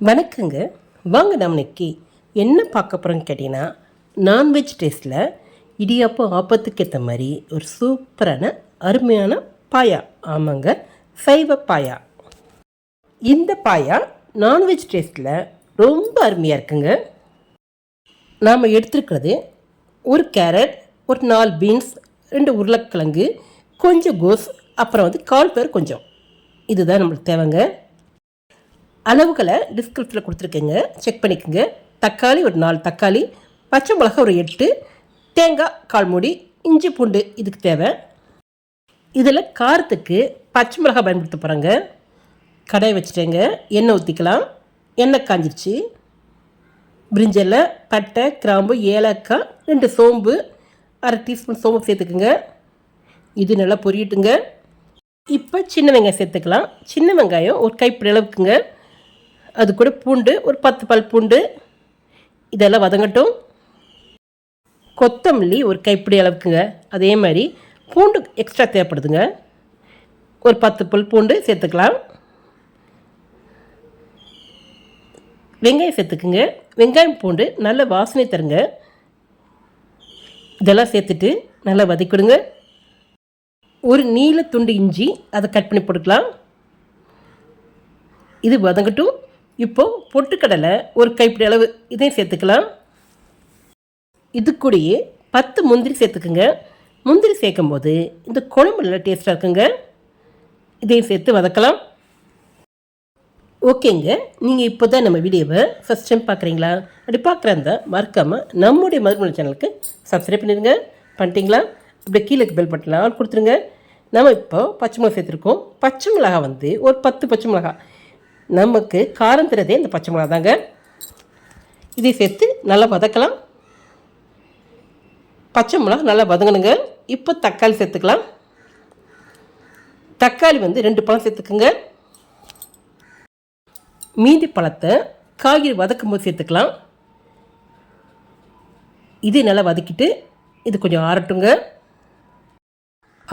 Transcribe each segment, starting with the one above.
வணக்கங்க. வாங்க நம்ம இன்னைக்கு என்ன பார்க்க போகிறோன்னு கேட்டிங்கன்னா நான்வெஜ் டேஸ்ட்டில் இடியாப்பம் ஆப்பத்துக்கு ஏற்ற மாதிரி ஒரு சூப்பரான அருமையான பாயா. ஆமாங்க சைவ பாயா. இந்த பாயா நான்வெஜ் டேஸ்ட்டில் ரொம்ப அருமையாக இருக்குங்க. நாம் எடுத்துருக்கிறது ஒரு கேரட் ஒரு நாலு பீன்ஸ் ரெண்டு உருளைக்கிழங்கு கொஞ்சம் கோஸ் அப்புறம் வந்து கால் பேர் கொஞ்சம். இதுதான் நம்மளுக்கு தேவைங்க. அளவுகளை டிஸ்கிரிப்ஷனில் கொடுத்துருக்கேங்க. செக் பண்ணிக்கோங்க. தக்காளி ஒரு நாலு தக்காளி பச்சை மிளகா ஒரு எட்டு தேங்காய் கால் மூடி இஞ்சி பூண்டு இதுக்கு தேவை. இதில் காரத்துக்கு பச்சை மிளகாய் பயன்படுத்த போகிறேங்க கடையை வச்சுட்டேங்க. எண்ணெய் ஊற்றிக்கலாம் எண்ணெய் காஞ்சிருச்சு. பிரிஞ்சலை பட்டை கிராம்பு ஏலக்காய் ரெண்டு சோம்பு அரை டீஸ்பூன் சோம்பு சேர்த்துக்குங்க. இது நல்லா பொரியட்டுங்க. இப்போ சின்ன வெங்காயம் சேர்த்துக்கலாம். சின்ன வெங்காயம் ஒரு கைப்பிடி அளவுக்குங்க. அது கூட பூண்டு ஒரு பத்து பல் பூண்டு. இதெல்லாம் வதங்கட்டும். கொத்தமல்லி ஒரு கைப்பிடி அளவுக்குங்க. அதே மாதிரி பூண்டு எக்ஸ்ட்ரா தேவைப்படுதுங்க. ஒரு பத்து பல் பூண்டு சேர்த்துக்கலாம். வெங்காயம் சேர்த்துக்குங்க. வெங்காயம் பூண்டு நல்ல வாசனை தருங்க. இதெல்லாம் சேர்த்துட்டு நல்லா வதக்கிடுங்க. ஒரு நீல துண்டு இஞ்சி அதை கட் பண்ணி போட்டுக்கலாம். இது வதங்கட்டும். இப்போது பொட்டுக்கடலை ஒரு கைப்பிடி அளவு இதையும் சேர்த்துக்கலாம். இது கூடயே பத்து முந்திரி சேர்த்துக்குங்க. முந்திரி சேர்க்கும் போது இந்த குழம்பு நல்லா டேஸ்ட்டாக இருக்குங்க. இதையும் சேர்த்து வதக்கலாம். ஓகேங்க. நீங்கள் இப்போ தான் நம்ம வீடியோவை ஃபஸ்ட் டைம் பார்க்குறீங்களா? அப்படி பார்க்குறதா மறக்காமல் நம்முடைய மதுமொழி சேனலுக்கு சப்ஸ்கிரைப் பண்ணிடுங்க. பண்ணிட்டீங்களா? அப்படி கீழே பெல் பட்டனில் ஆள் கொடுத்துருங்க. நம்ம இப்போ பச்சை மிளகா சேர்த்துருக்கோம். பச்சை மிளகா வந்து ஒரு பத்து பச்சை மிளகா நமக்கு காரம் தரதே இந்த பச்சை மிளகா தாங்க இதை சேர்த்து நல்லா வதக்கலாம். பச்சை மிளகா நல்லா வதங்கணுங்க. இப்போ தக்காளி சேர்த்துக்கலாம். தக்காளி வந்து ரெண்டு பழம் சேர்த்துக்குங்க. மீதி பழத்தை காய்கறி வதக்கும் போது சேர்த்துக்கலாம். இது நல்லா வதக்கிட்டு இது கொஞ்சம் ஆறட்டுங்க.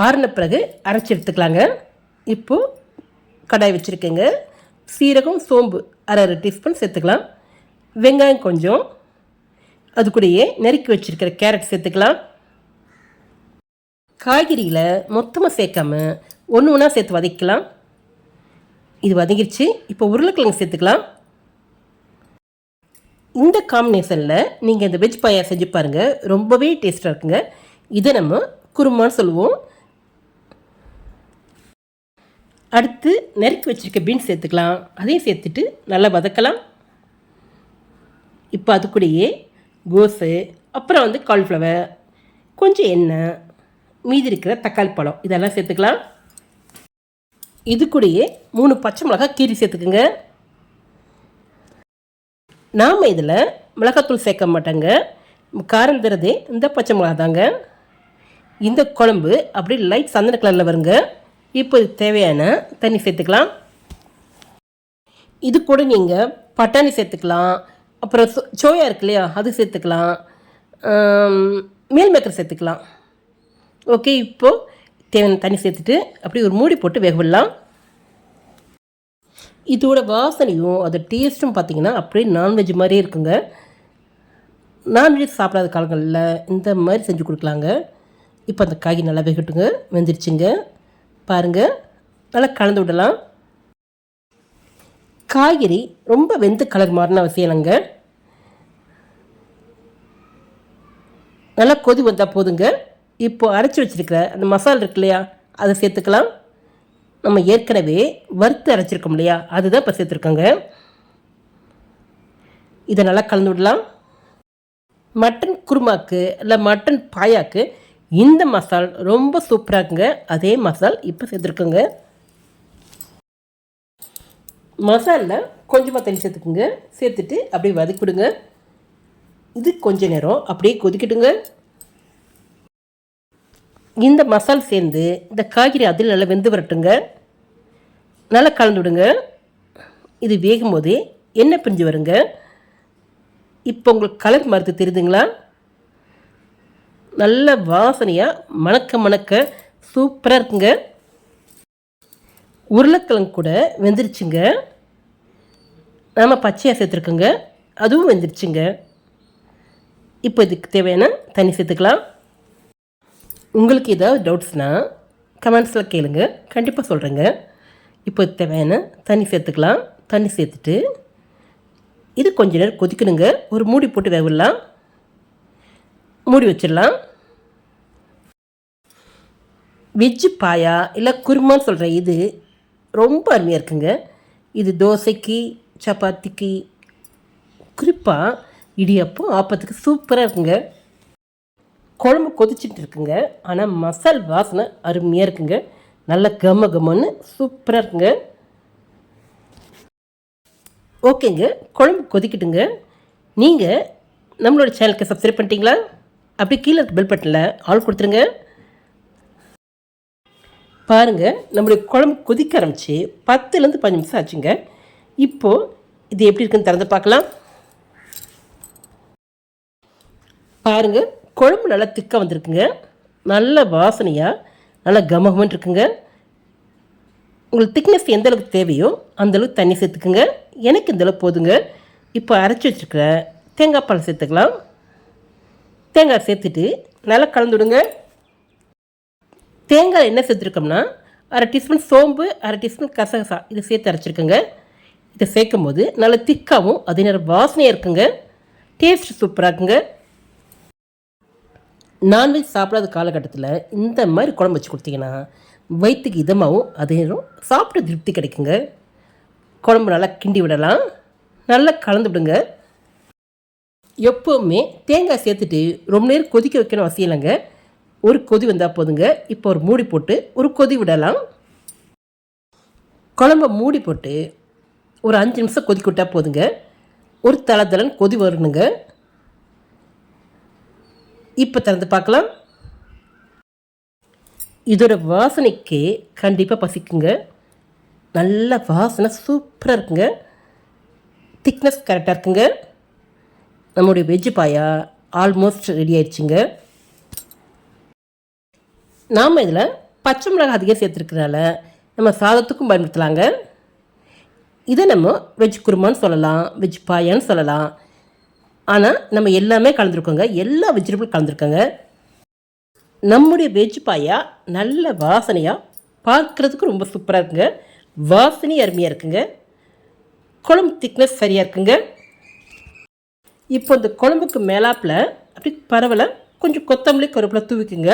ஆறின பிறகு அரைச்சி எடுத்துக்கலாங்க. இப்போது கடாய் வச்சுருக்கேங்க. சீரகம் சோம்பு அரை அரை டீஸ்பூன் சேர்த்துக்கலாம். வெங்காயம் கொஞ்சம். அது கூடயே நறுக்கி வச்சுருக்கிற கேரட் சேர்த்துக்கலாம். காய்கறிகளை மொத்தமாக சேர்க்காம ஒன்று ஒன்றா சேர்த்து வதக்கலாம். இது வதங்கிருச்சு. இப்போ உருளைக்கிழங்கு சேர்த்துக்கலாம். இந்த காம்பினேஷனில் நீங்கள் இந்த வெஜ் பாயா செஞ்சு பாருங்கள் ரொம்பவே டேஸ்ட்டாக இருக்குங்க. இதை நம்ம குருமான்னு சொல்லுவோம். அடுத்து நெருக்கி வச்சுருக்க பீன்ஸ் சேர்த்துக்கலாம். அதையும் சேர்த்துட்டு நல்லா வதக்கலாம். இப்போ அது கூடயே கோஸு அப்புறம் வந்து காலிஃப்ளவர் கொஞ்சம் எண்ணெய் மீதி இருக்கிற தக்காளி பழம் இதெல்லாம் சேர்த்துக்கலாம். இது கூடயே மூணு பச்சை மிளகாய் கீரி சேர்த்துக்குங்க. நாம் இதில் மிளகாத்தூள் சேர்க்க மாட்டோங்க. காரம் தரதே இந்த பச்சை மிளகா தாங்க இந்த குழம்பு அப்படி லைட் சந்தன கலரில் வருங்க. இப்போ தேவையான தண்ணி சேர்த்துக்கலாம். இது கூட நீங்கள் பட்டாணி சேர்த்துக்கலாம். அப்புறம் சோ சோயா இருக்கு இல்லையா அது சேர்த்துக்கலாம். மீல் மேக்கர் சேர்த்துக்கலாம். ஓகே இப்போது தேவையான தண்ணி சேர்த்துட்டு அப்படியே ஒரு மூடி போட்டு வேக விடலாம். இதோட வாசனையும் அது டேஸ்ட்டும் பார்த்தீங்கன்னா அப்படியே நான்வெஜ் மாதிரியே இருக்குங்க. நான்வெஜ் சாப்பிடாத காலங்களில் இந்த மாதிரி செஞ்சு கொடுக்கலாங்க. இப்போ அந்த காய் நல்லா வேகட்டுங்க வெந்துருச்சுங்க. பாருங்கள் நல்லா கலந்து விடலாம். காய்கறி ரொம்ப வெந்து கலர் மாறின அவசியம் இல்லைங்க. நல்லா கொதி வந்தால் போதுங்க. இப்போது அரைச்சி வச்சுருக்கிற அந்த மசாலா இருக்கு இல்லையா அதை சேர்த்துக்கலாம். நம்ம ஏற்கனவே வறுத்து அரைச்சிருக்கோம் இல்லையா அதுதான் இப்போ சேர்த்துருக்கோங்க. இதை நல்லா கலந்து விடலாம். மட்டன் குருமாக்கு இல்லை மட்டன் பாயாக்கு இந்த மசால் ரொம்ப சூப்பராக இருக்குங்க. அதே மசால் இப்போ சேர்த்துருக்குங்க. மசாலில் கொஞ்சமாக தண்ணி சேர்த்துக்குங்க. சேர்த்துட்டு அப்படியே வதக்கிவிடுங்க இது கொஞ்ச நேரம் அப்படியே கொதிக்கிட்டுங்க. இந்த மசால் சேர்ந்து இந்த காய்கறி அதில் நல்லா வெந்து வரட்டுங்க. நல்லா கலந்து விடுங்க. இது வேகும் போதே எண்ணெய் பிரிஞ்சு வருங்க. இப்போ உங்களுக்கு கலர் மருந்து தெரியுதுங்களா? நல்ல வாசனையாக மணக்க மணக்க சூப்பராக இருக்குங்க. உருளைக்கிழங்கு கூட வெந்துருச்சுங்க. நாம் பச்சையாக சேர்த்துருக்கோங்க. அதுவும் வெந்துருச்சுங்க. இப்போ இதுக்கு தேவையான தண்ணி சேர்த்துக்கலாம். உங்களுக்கு ஏதாவது டவுட்ஸ்னால் கமெண்ட்ஸில் கேளுங்க. கண்டிப்பாக சொல்கிறேங்க இப்போ தேவையான தண்ணி சேர்த்துக்கலாம். தண்ணி சேர்த்துட்டு இது கொஞ்ச நேரம் கொதிக்கணுங்க. ஒரு மூடி போட்டு வேவிடலாம். மூடி வச்சிடலாம். வெஜ்ஜு பாயா இல்லை குருமான்னு சொல்கிற இது ரொம்ப அருமையாக இருக்குங்க. இது தோசைக்கு சப்பாத்திக்கு குறிப்பாக இடியப்பம் ஆப்பத்துக்கு சூப்பராக இருக்குங்க. குழம்பு கொதிச்சுட்டு இருக்குங்க. ஆனால் மசால் வாசனை அருமையாக இருக்குங்க. நல்ல கம கமன்னு சூப்பராக இருக்குங்க. ஓகேங்க. குழம்பு கொதிக்கட்டுங்க. நீங்கள் நம்மளோட சேனலுக்கு சப்ஸ்கிரைப் பண்ணிட்டீங்களா? அப்படி கீழே பெல் பட்டனில் ஆள் கொடுத்துருங்க. பாருங்கள் நம்மளுடைய குழம்பு கொதிக்க ஆரம்பிச்சு பத்துலேருந்து பதினஞ்சு நிமிஷம் ஆச்சுங்க. இப்போது இது எப்படி இருக்குன்னு திறந்து பார்க்கலாம். பாருங்கள் குழம்பு நல்லா திக்காக வந்திருக்குங்க. நல்ல வாசனையாக நல்லா கமகமன் இருக்குங்க. உங்களுக்கு திக்னஸ் எந்த அளவுக்கு தேவையோ அந்த அளவுக்கு தண்ணி சேர்த்துக்குங்க. எனக்கு இந்த அளவுக்கு போதுங்க. இப்போ அரைச்சி வச்சுருக்கிற தேங்காய் பால் சேர்த்துக்கலாம். தேங்காய் சேர்த்துட்டு நல்லா கலந்து விடுங்க தேங்காய் என்ன சேர்த்துருக்கோம்னா அரை டீஸ்பூன் சோம்பு அரை டீஸ்பூன் கசகசா இதை சேர்த்து அரைச்சிருக்கோங்க. இதை சேர்க்கும் போது நல்ல திக்காகவும் அதே நேரம் வாசனையாக இருக்குங்க. டேஸ்ட் சூப்பராக இருக்குங்க. நான்வெஜ் சாப்பிடாத காலகட்டத்தில் இந்த மாதிரி குழம்பு வச்சு கொடுத்தீங்கன்னா வயிற்றுக்கு இதமாகவும் அதே நேரம் சாப்பிட்ட திருப்தி கிடைக்குங்க. குழம்பு நல்லா கிண்டி விடலாம். நல்லா கலந்து விடுங்க. எப்போவுமே தேங்காய் சேர்த்துட்டு ரொம்ப நேரம் கொதிக்க வைக்கணும் அவசியம் இல்லைங்க. ஒரு கொதி வந்தால் போதுங்க. இப்போ ஒரு மூடி போட்டு ஒரு கொதி விடலாம். குழம்ப மூடி போட்டு ஒரு அஞ்சு நிமிஷம் கொதிக்க விட்டால் போதுங்க. ஒரு தளத்தலன் கொதி வரணுங்க. இப்போ திறந்து பார்க்கலாம். இதோட வாசனைக்கு கண்டிப்பாக பசிக்குங்க. நல்ல வாசனை சூப்பராக இருக்குங்க. திக்னஸ் கரெக்டாக இருக்குங்க. நம்முடைய வெஜ்ஜு பாயா ஆல்மோஸ்ட் ரெடி ஆயிடுச்சுங்க. நாம் இதில் பச்சை மிளகாய் அதிகம் சேர்த்துருக்கனால நம்ம சாதத்துக்கும் பயன்படுத்தலாங்க. இதை நம்ம வெஜ் குருமான்னு சொல்லலாம் வெஜ் பாயான்னு சொல்லலாம். ஆனால் நம்ம எல்லாமே கலந்துருக்கோங்க. எல்லா வெஜிடபிள் கலந்துருக்கோங்க. நம்முடைய வெஜ் பாயா நல்ல வாசனையாக பார்க்குறதுக்கு ரொம்ப சூப்பராக இருக்குங்க. வாசனை அருமையாக இருக்குங்க. குழம்பு திக்னஸ் சரியாக இருக்குங்க. இப்போ இந்த குழம்புக்கு மேலாப்பில் அப்படி பரவலை. கொஞ்சம் கொத்தமல்லி கருவேப்பிலை தூவிக்குங்க.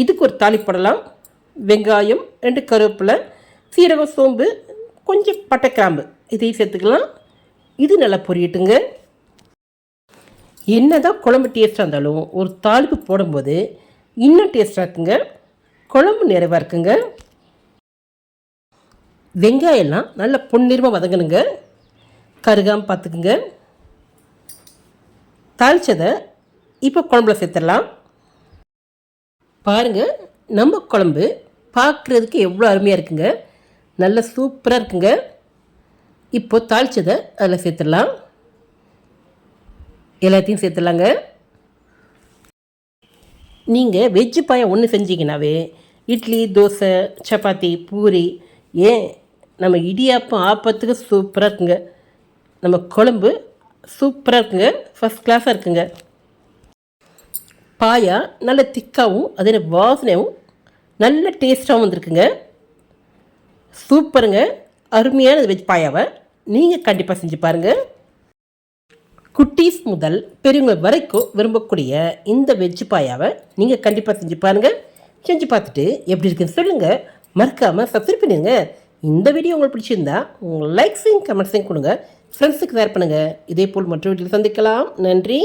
இதுக்கு ஒரு தாளிப்படலாம் வெங்காயம் ரெண்டு கருவேப்பிலை சீரகம் சோம்பு கொஞ்சம் பட்டை கிராம்பு இதையும் சேர்த்துக்கலாம். இது நல்லா பொரியட்டுங்க. என்னதான் குழம்பு டேஸ்ட்டாக இருந்தாலும் ஒரு தாளிப்பு போடும்போது இன்னும் டேஸ்ட்டாக இருக்குங்க. குழம்பு நிறைவாக இருக்குங்க. வெங்காயம்லாம் நல்லா பொன்னிறமாக வதங்கணுங்க. கருகாமல் பார்த்துக்குங்க. தாளித்ததை இப்போ குழம்புல சேர்த்துடலாம். பாருங்கள் நம்ம குழம்பு பார்க்குறதுக்கு எவ்வளோ அருமையாக இருக்குங்க. நல்ல சூப்பராக இருக்குங்க. இப்போது தாளித்ததை அதில் சேர்த்துடலாம். எல்லாத்தையும் சேர்த்துடலாங்க. நீங்கள் வெஜ்ஜு பாயம் ஒன்று செஞ்சீங்கன்னாவே இட்லி தோசை சப்பாத்தி பூரி ஏன் நம்ம இடியாப்பம் ஆப்பத்துக்கு சூப்பராக இருக்குங்க. நம்ம குழம்பு சூப்பராக இருக்குங்க. ஃபஸ்ட் கிளாஸாக இருக்குங்க. பாயா நல்ல திக்காகவும் அதே வாசனையாகவும் நல்ல டேஸ்ட்டாகவும் வந்திருக்குங்க. சூப்பருங்க. அருமையான வெஜ் பாயாவை. நீங்கள் கண்டிப்பாக செஞ்சு பாருங்கள் குட்டீஸ் முதல் பெரியவங்க வரைக்கும் விரும்பக்கூடிய இந்த வெஜ் பாயாவை நீங்கள் கண்டிப்பாக செஞ்சு பாருங்கள் செஞ்சு பார்த்துட்டு எப்படி இருக்குன்னு சொல்லுங்கள் மறக்காமல் சப்ஸ்கிரைப் பண்ணிடுங்க. இந்த வீடியோ உங்களுக்கு பிடிச்சிருந்தா உங்கள் லைக்ஸையும் கமெண்ட்ஸையும் கொடுங்க. ஃப்ரெண்ட்ஸுக்கு ஷேர் பண்ணுங்கள் இதே போல் மற்ற வீட்டில் சந்திக்கலாம். நன்றி.